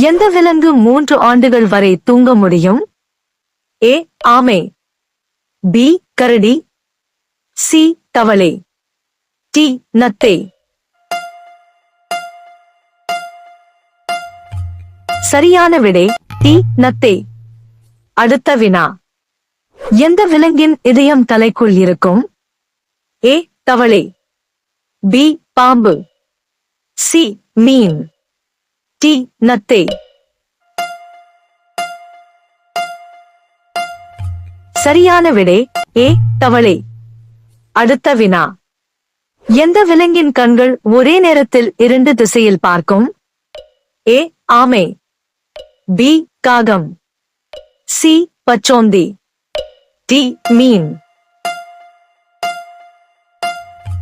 எந்த விலங்கு மூன்று ஆண்டுகள் வரை தூங்க முடியும்? ஏ ஆமை. பி கரடி. சி தவளை. டி நத்தை. சரியான விடை டி நத்தை. அடுத்த வினா. எந்த விலங்கின் இதயம் தலைக்குள் இருக்கும்? ஏ தவளை. பி பாம்பு. சி மீன். டி நத்தை சரியான விடை ஏ தவளை. அடுத்த வினா. எந்த விலங்கின் கண்கள் ஒரே நேரத்தில் இரண்டு திசையில் பார்க்கும்? ஏ ஆமை. பி காகம். சி பச்சோந்தி. டி மீன்.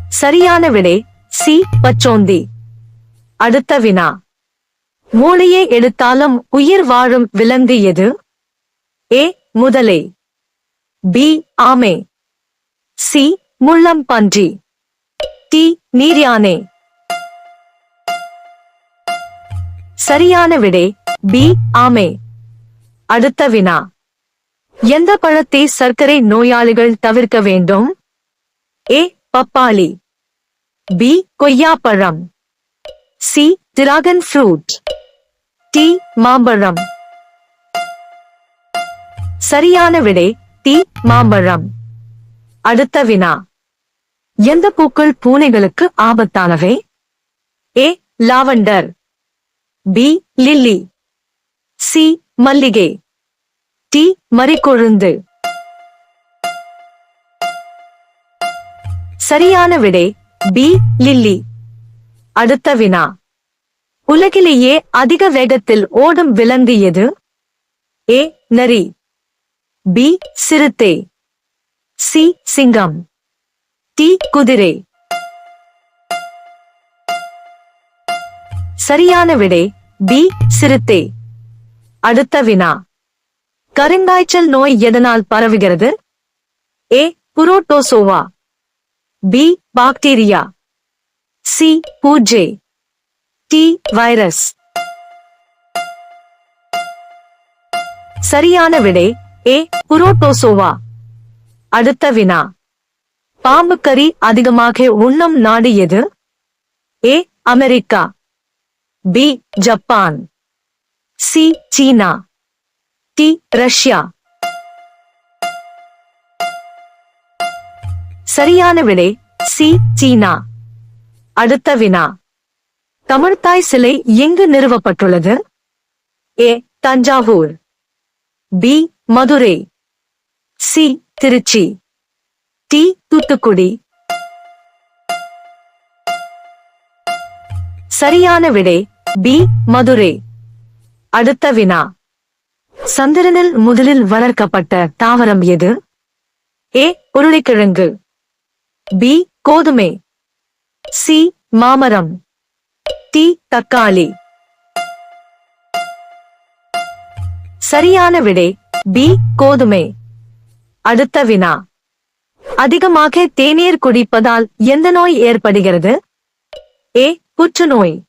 சரியான விடை சி பச்சோந்தி. அடுத்த வினா. மூளையை எடுத்தாலும் உயிர் வாழும் விலங்கு எது? ஏ முதலை. பி ஆமை. சி முள்ளம் பன்றி. டி நீர்யானே. சரியான விடை பி ஆமை. அடுத்த வினா. எந்த பழத்தை சர்க்கரை நோயாளிகள் தவிர்க்க வேண்டும்? ஏ பப்பாளி. பி கொய்யாப்பழம். C dragon fruit. டி மாம்பழம். சரியான விடை டி மாம்பழம். அடுத்த வினா. எந்த பூக்கள் பூனைகளுக்கு ஆபத்தானவை? A lavender. B lily. C மல்லிகை. டி மறிக்கொழுந்து. சரியான விடை பி லில்லி. அடுத்த வினா. உலகிலேயே அதிக வேகத்தில் ஓடும் விலங்கு எது ஏ நரி. பி சிறுத்தை. சி சிங்கம். டி குதிரை. சரியான விடை பி சிறுத்தை. அடுத்த வினா. கருங்காய்ச்சல் நோய் எதனால் பரவுகிறது? A protozoa. B bacteria. C பூஜை. டி வைரஸ் சரியான விடை ஏ புரோட்டோசோவா. அடுத்த வினா. பாம்பு கறி அதிகமாக உண்ணும் நாடு எது A America. B Japan. C China. D Russia. சரியான விடை சி சீனா. அடுத்த வினா. தமிழ்த்தாய் சிலை எங்கு நிறுவப்பட்டுள்ளது? A. Thanjavur. B. Madurai. C. Trichy. D. Thoothukudi. சரியான விடை பி. மதுரை. அடுத்த வினா. சந்திரனில் முதலில் வளர்க்கப்பட்ட தாவரம் எது? ஏ. உருளைக்கிழங்கு. பி. கோதுமை. சி. மாமரம். டி தக்காளி. சரியான விடை பி கோதுமை. அடுத்த வினா. அதிகமாக தேநீர் குடிப்பதால் எந்த நோய் ஏற்படுகிறது? ஏ புற்றுநோய்.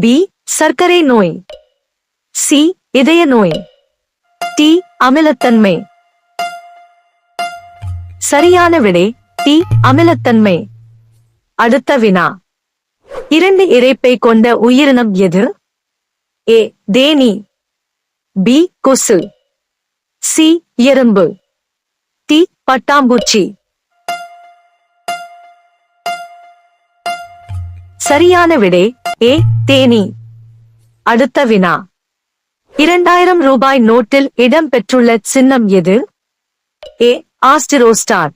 பி சர்க்கரை நோய். சி இதய நோய். டி அமிலத்தன்மை. சரியான விடை டி அமிலத்தன்மை. அடுத்த வினா. இரண்டு இரைப்பை கொண்ட உயிரினம் எது? ஏ தேனி. பி கொசு. சி எறும்பு. டி பட்டாம்பூச்சி. சரியான விடை ஏ தேனி. அடுத்த வினா. இரண்டாயிரம் ரூபாய் நோட்டில் இடம் பெற்றுள்ள சின்னம் எது? ஏ ஆஸ்டிரோஸ்டாட்.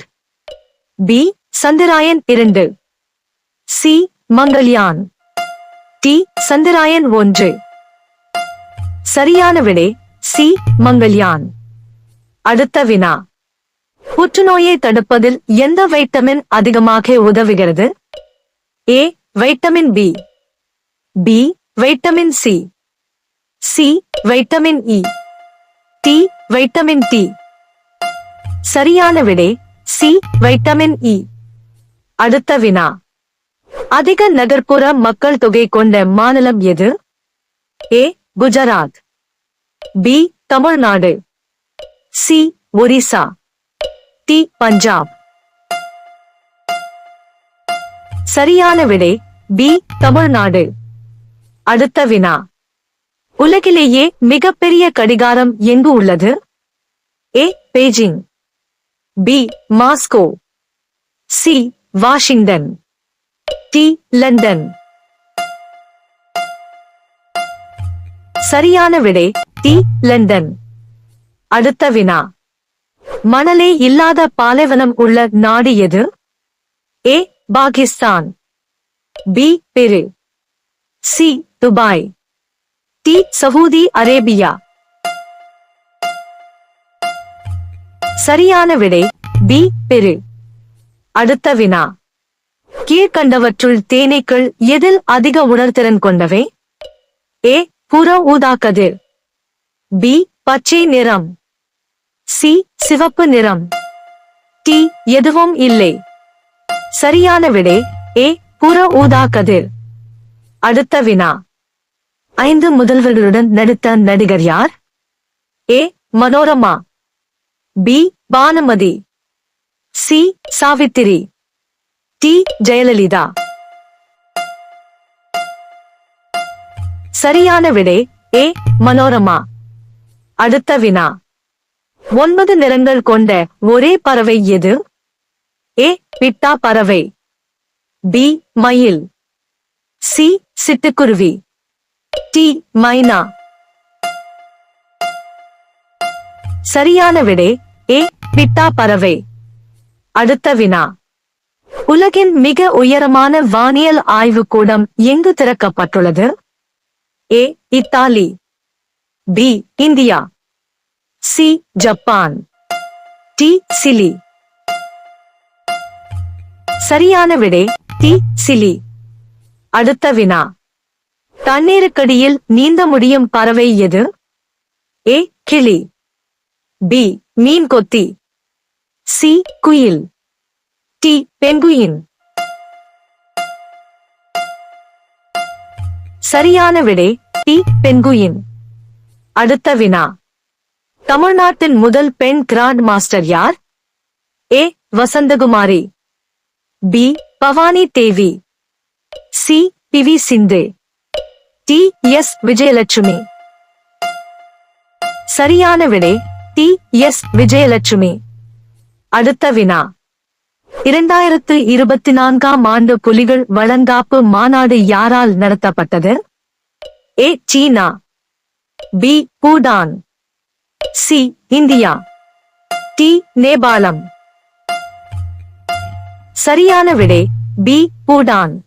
பி சந்திராயன் இரண்டு. சி மங்கள்யான். டி. சந்திராயன் ஒன்று. சரியான விடை சி. மங்கள்யான். அடுத்த வினா. புற்றுநோயை தடுப்பதில் எந்த வைட்டமின் அதிகமாக உதவுகிறது? A. Vitamin B. B. Vitamin C. C. Vitamin E. D. Vitamin D. சரியான விடை சி. வைட்டமின் இ. அடுத்த வினா. அதிக நகர்ப்புற மக்கள் தொகை கொண்ட மாநிலம் எது? A Gujarat. B Tamil Nadu. C Orissa. D Punjab. சரியான விடை பி தமிழ்நாடு. அடுத்த வினா. உலகிலேயே மிகப்பெரிய கடிகாரம் எங்கு உள்ளது? A Beijing. B Moscow. C Washington. D London. சரியான விடை டி லண்டன். அடுத்த வினா. மணலே இல்லாத பாலைவனம் உள்ள நாடு எது? A Pakistan. B Peru. C Dubai. D Saudi Arabia. சரியான விடை பி பெரு. அடுத்த வினா. கீழ்கண்டவற்றுள் தேனீக்கள் எதில் அதிக உணர்திறன் கொண்டவை? ஏ. புற ஊதாக்கதிர். பி. பச்சை நிறம். சி. சிவப்பு நிறம். டி. எதுவும் இல்லை. சரியான விடை ஏ. புற ஊதா கதிர் அடுத்த வினா. ஐந்து முதல்வர்களுடன் நடித்த நடிகர் யார்? A. Manorama. B. Bhanumathi. C. Savithri. D. Jayalalithaa. சரியான விடை ஏ. மனோரமா. அடுத்த வினா. ஒன்பது நிறங்கள் கொண்ட ஒரே பறவை எது? ஏ. பிட்டா பறவை. பி. மயில். சி. சிட்டுக்குருவி. டி. மைனா. சரியான விடை ஏ. பிட்டா பறவை. அடுத்த வினா. உலகின் மிக உயரமான வானியல் ஆய்வு கூடம் எங்கு திறக்கப்பட்டுள்ளது? A Italy. B India. C Japan. D Chile. சரியான விடை டி சிலி. அடுத்த வினா. தண்ணீருக்கடியில் நீந்த முடியும் பறவை எது? ஏ கிளி. பி மீன் கொத்தி. சி குயில். டி பெங்குயின் சரியான விடை டி பெங்குயின் அடுத்த வினா. தமிழ்நாட்டின் முதல் பெண் கிராண்ட் மாஸ்டர் யார்? A Vasanthakumari. B Bhavani Devi. C P V Sindhu. D S Vijayalakshmi. சரியான விடை டி எஸ் விஜயலட்சுமி. அடுத்த வினா. இரண்டாயிரத்து இருபத்தி நான்காம் ஆண்டு புலிகள் வளங்காப்பு மாநாடு யாரால் நடத்தப்பட்டது? A. China. B. Bhutan. C. India. D. நேபாளம். சரியான விடை பி. பூடான்.